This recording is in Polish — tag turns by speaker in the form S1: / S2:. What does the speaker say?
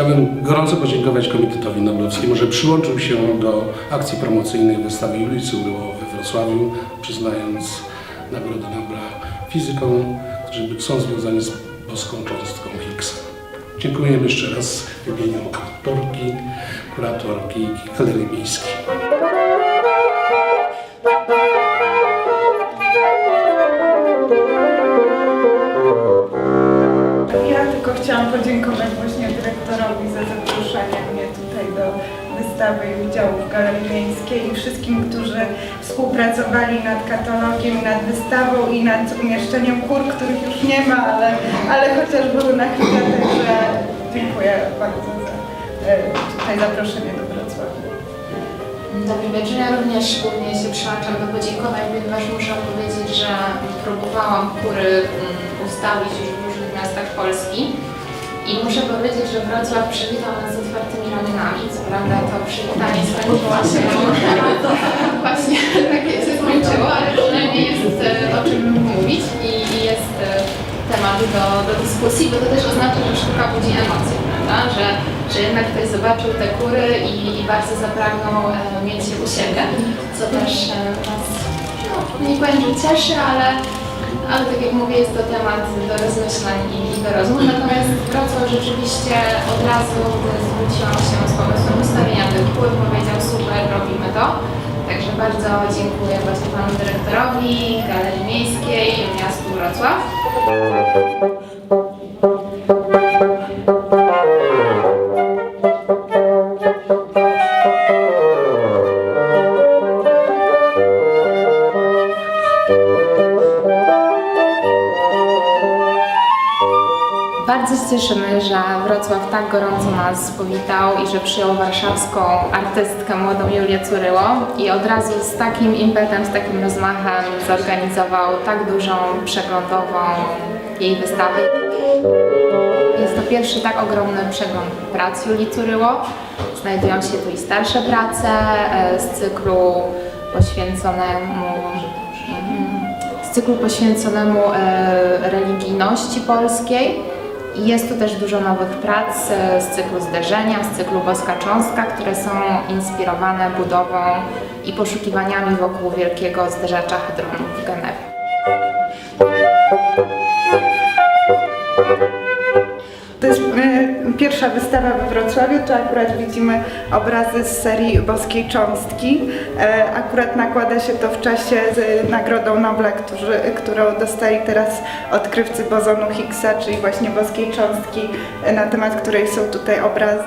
S1: Chciałbym gorąco podziękować Komitetowi Noblowskiemu, że przyłączył się do akcji promocyjnej wystawy Julicy Uryło we Wrocławiu, przyznając Nagrodę Nobla fizykom, którzy są związani z boską cząstką Higgsa. Dziękujemy jeszcze raz w imieniu autorki, kuratorki Galerii Miejskiej.
S2: Wystawy i udziału w Galerii Miejskiej i wszystkim, którzy współpracowali nad katalogiem, nad wystawą i nad umieszczeniem kur, których już nie ma, ale, ale chociaż były na chwilę, także dziękuję bardzo za e, tutaj zaproszenie do Wrocławia.
S3: Dobry wieczór. Ja również głównie się przyłączam do podziękowań, ponieważ muszę powiedzieć, że próbowałam kury mm, ustawić już w różnych miastach Polski i muszę powiedzieć, że Wrocław przywitał nas z otwartymi ramionami. Co prawda to przywitanie skończyło się właśnie takie się skończyło, ale przynajmniej jest e, o czym mówić i i jest e, temat do, do dyskusji, bo to też oznacza, że sztuka budzi emocje, prawda? Że, że jednak ktoś zobaczył te kury i, i bardzo zapragnął e, mieć je u siebie, co też e, nas, no, nie powiem, że cieszy, ale, ale tak jak mówię, jest to temat do rozmyślań i, do rozmów. Natomiast Wrocław rzeczywiście od razu, zwróciłam się z pomysłem ustawienia tych kur, powiedział super, robimy to. Także bardzo dziękuję właśnie panu dyrektorowi, Galerii Miejskiej, miastu Wrocław. Bardzo się cieszymy, że Wrocław tak gorąco nas powitał i że przyjął warszawską artystkę młodą Julię Curyło i od razu z takim impetem, z takim rozmachem zorganizował tak dużą przeglądową jej wystawy. Jest to pierwszy tak ogromny przegląd prac Julii Curyło. Znajdują się tu i starsze prace e, z cyklu poświęconemu z cyklu poświęconemu e, religijności polskiej. Jest tu też dużo nowych prac e, z cyklu zderzenia, z cyklu Boska Cząstka, które są inspirowane budową i poszukiwaniami wokół wielkiego zderzacza hadronów w Genewie.
S2: To jest e, pierwsza wystawa we Wrocławiu, tu akurat widzimy obrazy z serii Boskiej Cząstki. E, Akurat nakłada się to w czasie z Nagrodą Nobla, którzy, którą dostali teraz odkrywcy bozonu Higgsa, czyli właśnie Boskiej Cząstki, e, na temat której są tutaj obrazy.